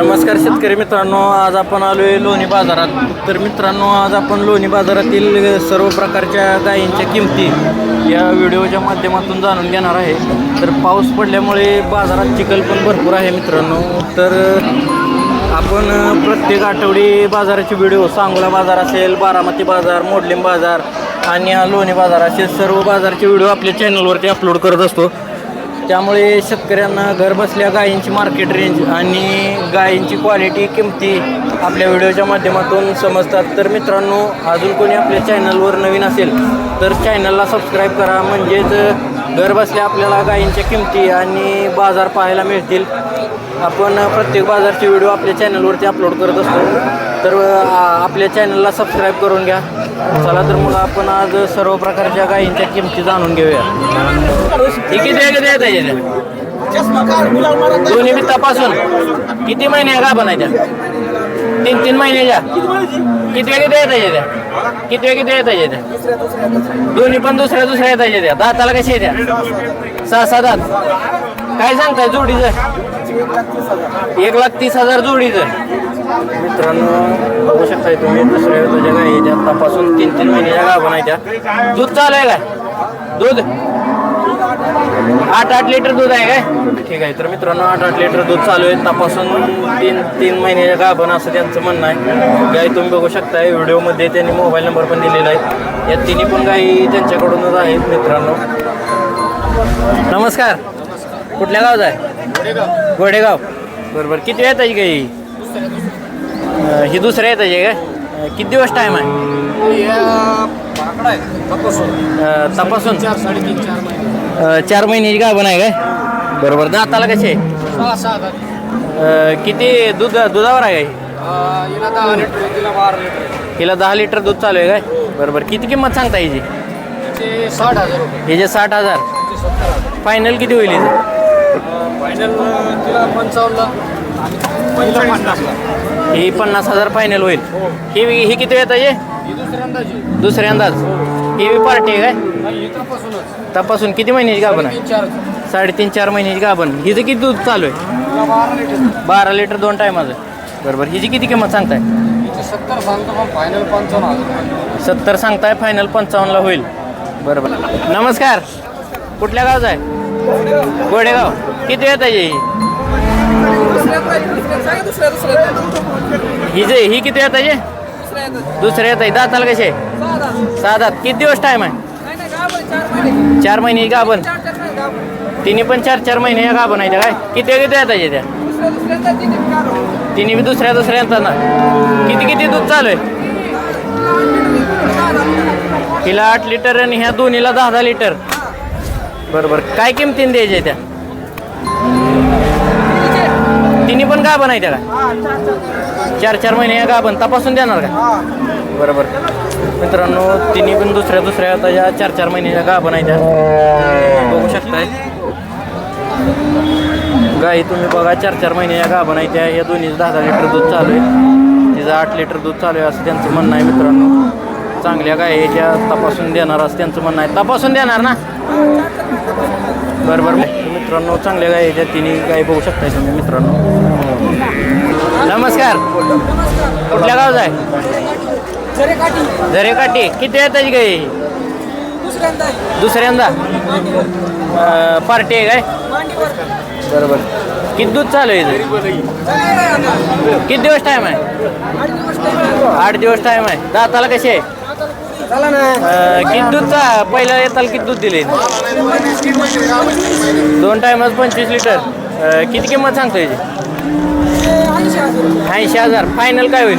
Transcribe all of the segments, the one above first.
नमस्कार शेतकरी मित्रांनो आज आपण आलो आहे लोणी बाजारात. तर मित्रांनो आज आपण लोणी बाजारातील सर्व प्रकारच्या गायींच्या किमती या व्हिडिओच्या माध्यमातून जाणून घेणार आहे. तर पाऊस पडल्यामुळे बाजारात चिखल पण भरपूर आहे मित्रांनो. तर आपण प्रत्येक आठवडी बाजाराचे व्हिडिओ सांगोला बाजार असेल बारामती बाजार मोडलिम बाजार आणि हा लोणी बाजार असे सर्व बाजारचे व्हिडिओ आपल्या चॅनलवरती अपलोड करत असतो. त्यामुळे शेतकऱ्यांना घरबसल्या गायींची मार्केट रेंज आणि गायींची क्वालिटी किमती आपल्या व्हिडिओच्या माध्यमातून समजतात. तर मित्रांनो अजून कोणी आपल्या चॅनलवर नवीन असेल तर चॅनलला सबस्क्राईब करा. म्हणजेच घरबसल्या आपल्याला गायींच्या किमती आणि बाजार पाहायला मिळतील. आपण प्रत्येक बाजारचे व्हिडिओ आपल्या चॅनलवरती अपलोड करत असतो. तर आपल्या चॅनलला सबस्क्राईब करून घ्या. चला तर मग आपण आज सर्व प्रकारच्या गायींच्या किमती जाणून घेऊया. हे किती आहे दोन्ही बी तपासून किती महिने का त्या? तीन तीन महिन्याच्या किती वेळ किती आहे त्याच्या त्या किती वेळ किती आहे त्याच्या त्या दोन्ही पण दुसऱ्या दुसऱ्या येताच्या त्या दाताला कशी येत्या? सहा सात दात काय सांगताय जोडीचं? एक लाख तीस हजार जोडीचं. मित्रांनो बघू शकताय तुम्ही दुसऱ्या तुझ्या गाई त्या तपासून तीन तीन महिन्याच्या गाभण आहे त्या. दूध चालू आहे काय? दूध? आठ आठ लिटर दूध आहे काय? ठीक आहे तर मित्रांनो आठ आठ लिटर दूध चालू आहे. तपासून तीन तीन महिन्याच्या गाभण असं त्यांचं म्हणणं आहे. गाई तुम्ही बघू शकताय व्हिडिओमध्ये त्यांनी मोबाईल नंबर पण दिलेला आहे. या तिन्ही पण गाई त्यांच्याकडूनच आहेत मित्रांनो. नमस्कार. कुठल्या गावचा आहे? गोडेगाव बरोबर. किती वेळ त्याची गाई? ही दुसऱ्या येताची आहे काय? अं, किती दिवस टाईम आहे? तपासून. चार साडेतीन चार महिने. अं, चार महिन्याची गाभण आहे काय? बरोबर. दाताला कसे सहा सहा हजार किती दूध दुधावर आहे काय? हिला दहा लिटर तिला बारा लिटर. हिला दहा लिटर दूध चालू आहे काय? बरोबर. किती किंमत सांगता हिची? ते साठ हजार रुपये. हिचे साठ हजार. ते सत्तर हजार. फायनल किती होईल हिचं? फायनल तिला पंचावन्नला आणि पहिला पन्नासला ही पन्नास हजार फायनल होईल. ही. ही किती वेळ आहे ही दुसऱ्यांदाची. दुसऱ्यांदाच. ही बी पार्टी आहे काय? तपासून किती महिन्याची गाभण आहे? साडेतीन चार महिन्याची गाभण. हिचं किती दूध चालू आहे? बारा लिटर दोन टायमाचं. बरोबर. हिची किती किंमत सांगताय? सत्तर सांगतो पण फायनल पंचावन्न हजार. सत्तर सांगताय फायनल पंचावन्नला होईल. बरोबर. नमस्कार. कुठल्या गावचा आहे? गोडेगाव. किती वेळ आहे ही? ही जे ही किती येत आहे दुसऱ्या येत आहे दाताला कसे? सहा दात किती दिवस टाईम आहे? चार महिने. गाभण. तिन्ही पण चार चार महिने गाभण आहे त्या काय? किती किती येत आहे त्या? तिन्ही बी दुसऱ्या दुसऱ्या येतात ना? किती किती दूध चालू आहे? हिला आठ लिटर आणि ह्या दोन्हीला दहा दहा लिटर. बरोबर. काय किमतीने द्यायच्या त्या? पण गाभण आहे त्या का चार चार महिने. या गाभण. तपासून देणार का? बरोबर. मित्रांनो तिन्ही पण दुसऱ्या दुसऱ्या आता या चार चार महिन्याच्या गाभण आहे त्या. बघू शकताय. गाई तुम्ही बघा चार चार महिन्याच्या गाभण आहे त्या. या दोन्ही दहा दहा लिटर दूध चालू आहे. तिचं आठ लिटर दूध चालू आहे असं त्यांचं म्हणणं आहे मित्रांनो. चांगल्या गाई त्या. तपासून देणार असं त्यांचं म्हणणं आहे. तपासून देणार ना? बरं बरं मित्रांनो चांगल्या गाय आहेत तिन्ही गाय बघू शकताय तुम्ही मित्रांनो. नमस्कार. कुठल्या गावचा आहे? झरे काठी किती आहे त्याची गाय? दुसऱ्यांदा पार्टी आहे काय? बरोबर. किती दूध चालू आहे? किती दिवस टाईम आहे? आठ दिवस टाईम आहे. दाताला कसे आहे? किती दूधचा पहिला येताल किती दूध दिले? दोन टायमात पंचवीस लिटर किती किंमत सांगतो याची? ऐंशी हजार. फायनल काय होईल?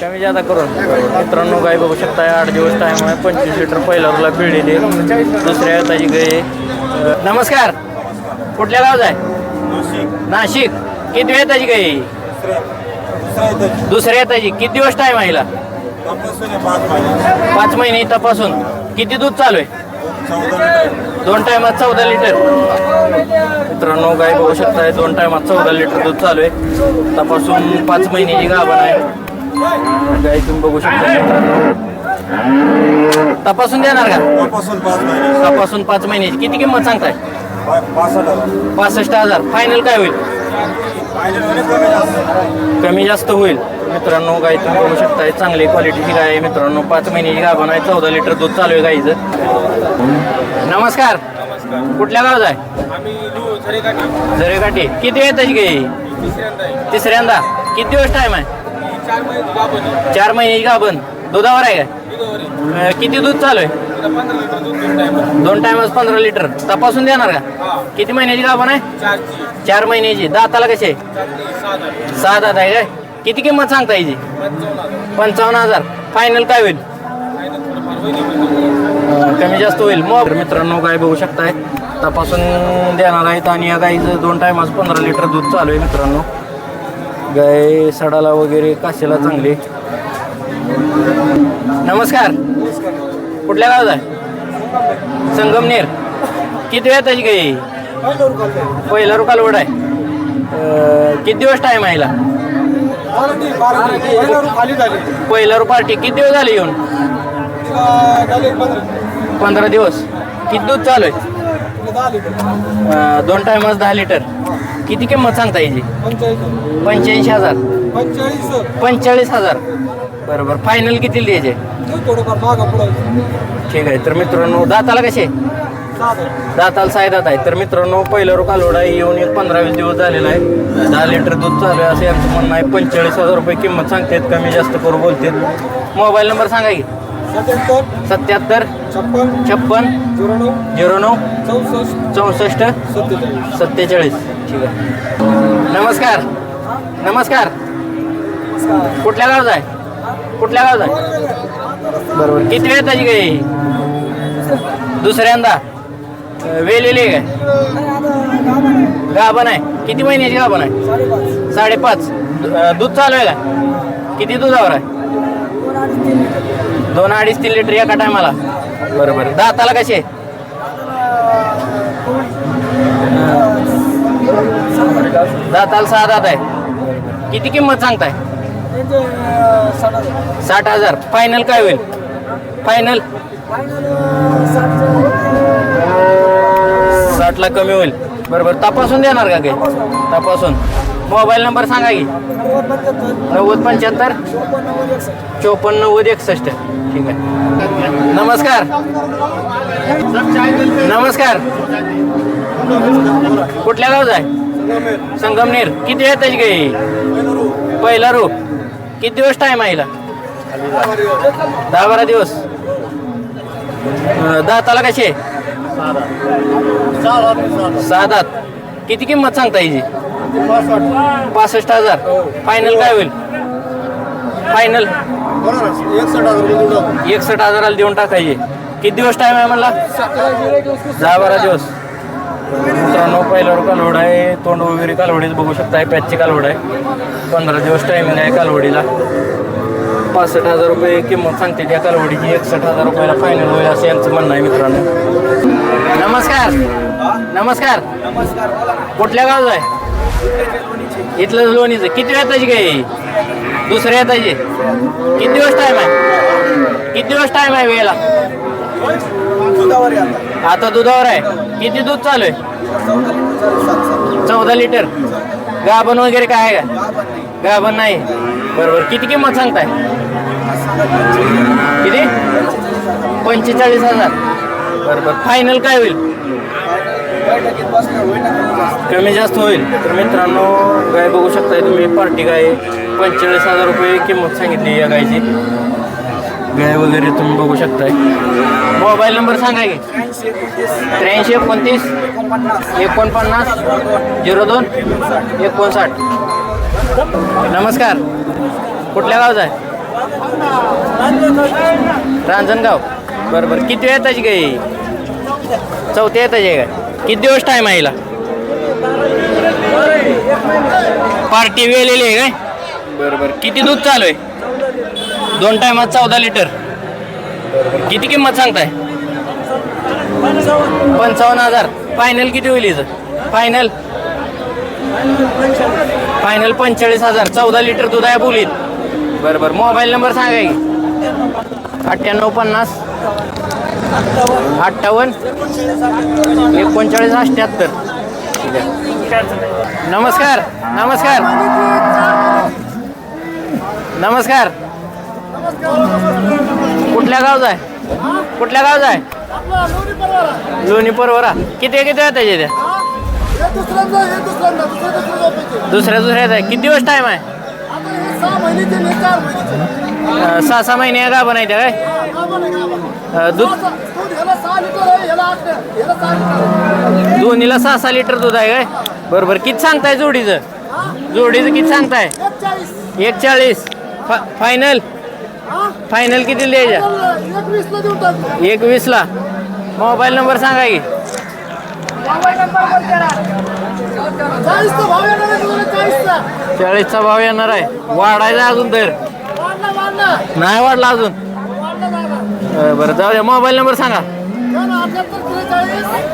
कमी जादा करून. मित्रांनो गाय बघू शकता आठ दिवस टाइम आहे. पंचवीस लिटर पहिला तुला पिळलेली दुसऱ्या येताची गाय नमस्कार. कुठल्या गावचा आहे? नाशिक. किती वेळ येताची गाय? दुसऱ्या येताची किती दिवस टाइम आहे पाच महिने. तपासून. किती दूध चालू आहे? दोन टायमात चौदा लिटर. मित्रांनो गाय बघू शकताय दोन टायमात चौदा लिटर दूध चालू आहे. तपासून पाच महिन्याची गाभण आहे. गाय तुम्ही बघू शकता मित्रांनो. तपासून देणार का? पासून पाच महिने. तपासून पाच महिन्याची. किती किंमत सांगताय? पासष्ट हजार. पासष्ट हजार. फायनल काय होईल? कमी जास्त होईल. मित्रांनो गाय तुम्ही बघू शकताय चांगली क्वालिटीची गाय आहे मित्रांनो. पाच महिन्याची गाभण आहे चौदा लिटर दूध चालू आहे गाईचं. नमस्कार. कुठल्या गावात आहे? झरेकाठी. किती वेळ त्याची गाई? तिसऱ्यांदा किती दिवस टाइम आहे? चार महिन्याची गाभण दुधावर आहे का किती दूध चालू आहे? दोन टाइम पंधरा लिटर तपासून देणार का? किती महिन्याची गाभण आहे? चार महिन्याची. दाताला हजार सहा दात आहे काय? किती किंमत सांगता याची पंचावन्न हजार. फायनल काय होईल? कमी जास्त होईल. मग मित्रांनो गाय बघू शकताय. तपासून देणार आहेत आणि या गाईचं दोन टायमाच पंधरा लिटर दूध चालू आहे मित्रांनो. गाय सडाला वगैरे काशीला चांगली. नमस्कार. कुठल्या गावात आहे? संगमनेर. किती वेळ त्याची गाई? पहिला रुकालवड आहे. किती दिवस टाईम आहे? खाली झाली. पहिला रू पार्टी. किती दिवस झाले येऊन? पंधरा. दिवस. किती दूध चालू आहे? दोन टायमाच दहा लिटर. किती किंमत सांगता याची पंचाळीस पंच्याऐंशी हजार. पंचेचाळीस. हजार. बरोबर. फायनल किती द्यायचे ठीक आहे. तर मित्रांनो दाताला कसे? दाताला साय दात आहे तर मित्रांनो पहिला रो कालवडा येऊन एक पंधरा वीस दिवस झालेला आहे. दहा लिटर दूध चालू आहे असं यांचं म्हणणं आहे. पंचेचाळीस हजार रुपये किंमत सांगतात कमी जास्त करू बोलतात. मोबाईल नंबर सांगा की. सत्याहत्तर छप्पन छप्पन झिरो नऊ झिरो नऊ चौसष्ट चौसष्ट सत्तेचाळीस. सत्तेचाळीस. ठीक आहे. नमस्कार. नमस्कार. कुठल्या गावात आहे? कुठल्या गावात आहे? बरोबर किती वेळ त्याची काही? दुसऱ्यांदा? वेलेली आहे काय? गाभण आहे. किती महिन्याची गाभण आहे? साडेपाच. दु- दूध चालू आहे का? किती दुधावर आहे? दोन अडीच तीन लिटर एका टायमाला. बरोबर दाताला कशी आहे? दाताला सहा दात आहे. किती किंमत सांगताय? साठ हजार. फायनल काय होईल? फायनल? साठला कमी होईल. बरोबर. तपासून देणार का काही? तपासून. मोबाईल नंबर सांगा की. नव्वद पंच्याहत्तर चोपन्न नव्वद एकसष्ट. ठीक आहे. नमस्कार. नमस्कार. कुठल्या गावचा आहे? संगमनेर. किती आहे त्याची काही पहिला रूप किती दिवस टाईम आहे दहा बारा दिवस. अं, दाताला कशी आहे किती किंमत सांगता याची पासष्ट हजार. फायनल काय होईल? फायनल एकसष्ट हजार एकसष्ट हजाराला देऊन टाकायचे किती दिवस टाइम आहे मला दहा बारा दिवस. मित्रांनो पहिल्यावर कालवड आहे. तोंड वगैरे कालवडीच बघू शकताय पॅचची कालवड आहे. पंधरा दिवस टायमिंग आहे कालवडीला. पासष्ट हजार रुपये किंमत सांगते त्या कालवडीची. एकसष्ट हजार रुपयाला फायनल होईल असं यांचं म्हणणं आहे मित्रांनो. नमस्कार. नमस्कार. कुठल्या गावात आहे? इथलं लोणीचं. किती वेळ त्याची काय दुसऱ्या येताची किती दिवस टाइम आहे? किती दिवस टाइम आहे वेळेला? आता दुधावर आहे. किती दूध चालू आहे? चौदा लिटर गाभण वगैरे काय आहे का? गाभण नाही. बरोबर. किती किंमत सांगताय? किती? पंचेचाळीस हजार. बरं बरं फायनल काय होईल? कमी जास्त होईल. तर मित्रांनो गाय बघू शकताय तुम्ही पार्टी गाय. पंचेचाळीस हजार रुपये किंमत सांगितली या गायची. गाय वगैरे तुम्ही बघू शकताय. मोबाईल नंबर सांगा की. त्र्याऐंशी एकोणतीस एकोणपन्नास झिरो दोन एकोणसाठ. नमस्कार. कुठल्या गावचा आहे? रांजणगाव. बरं बरं. किती वेळ त्याची गाई? चौथ्या येताची आहे का किती दिवस टाईम आहे हिला? पार्टी वेलेली आहे काय? बरं बरं किती दूध चालू आहे? दोन टायमात चौदा लिटर किती किंमत सांगताय? पंचावन्न हजार. फायनल किती होईल हिचं? फायनल फायनल पंचेचाळीस हजार. चौदा लिटर दूध आहे बोलीत. बरं बरं मोबाईल नंबर सांगा की? अठ्ठ्याण्णव पन्नास. अठ्ठावन्न? एकोणचाळीस अठ्ठ्याहत्तर नमस्कार नमस्कार. नमस्कार. कुठल्या गावचा आहे? कुठल्या गावचा आहे? लोणी परवरा. किती किती आहे त्याच्या त्या दुसऱ्या दुसऱ्या आहे किती दिवस टाईम आहे? अं, सहा सहा महिने का बनायच्या काय? अं, दूध दोन्हीला सहा सहा लिटर दूध आहे काय? बरं बरं. किती सांगताय जोडीचं? जोडीचं किती सांगताय? एक चाळीस फा फायनल फायनल किती द्यायच्या? एक वीसला मोबाईल नंबर सांगा की. चाळीसचा भाव येणार आहे. वाढायचा अजून तर नाही वाढला अजून. अं, बरं जाऊ द्या मोबाईल नंबर सांगा.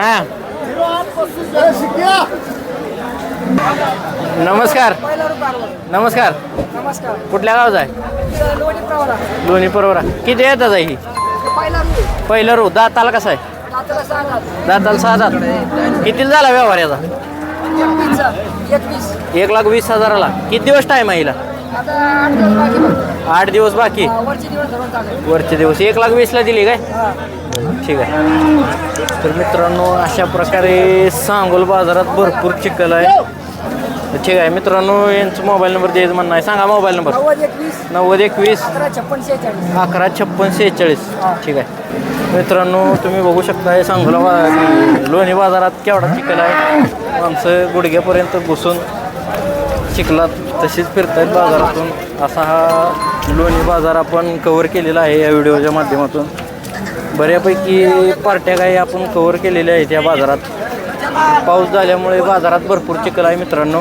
हां. नमस्कार. नमस्कार. नमस्कार. कुठल्या गावचा आहे? लोणी प्रवरा. दोन्ही परवरा. किती येतात आहे ही पहिला रो दाताला कसं आहे? दाताला सहा दात. दाताला सहा दात. किती झाला व्यवहार याचा? एकवीसचा. एकवीस. एक लाख वीस हजाराला. किती दिवस टाईम आहे हिला? आता आठ दिवस बाकी फक्त. आठ दिवस बाकी? हा, वरचे दिवस धरून चालेल वरचे दिवस. एक लाख वीसला दिली काय? हा. ठीक आहे. तर मित्रांनो अशा प्रकारे सांगोल बाजारात भरपूर चिखल आहे. ठीक आहे मित्रांनो यांचं मोबाईल नंबर द्यायचं म्हणणं आहे. सांगा मोबाईल नंबर. नव्वद एकवीस. नव्वद एकवीस. अकरा छप्पन शेहेचाळीस. अकरा छप्पन सेहेचाळीस ठीक आहे. मित्रांनो तुम्ही बघू शकता हे सांगोला बा- लोणी बाजारात केवढा चिखल आहे. माणसं गुडघ्यापर्यंत घुसून चिखलात तशीच फिरतायत बाजारातून. असा हा लोणी बाजार आपण कवर केलेला आहे या व्हिडिओच्या माध्यमातून. बऱ्यापैकी पार्ट्या काही आपण कव्हर केलेल्या आहेत या बाजारात. पाऊस झाल्यामुळे बाजारात भरपूर चिखल आहे मित्रांनो.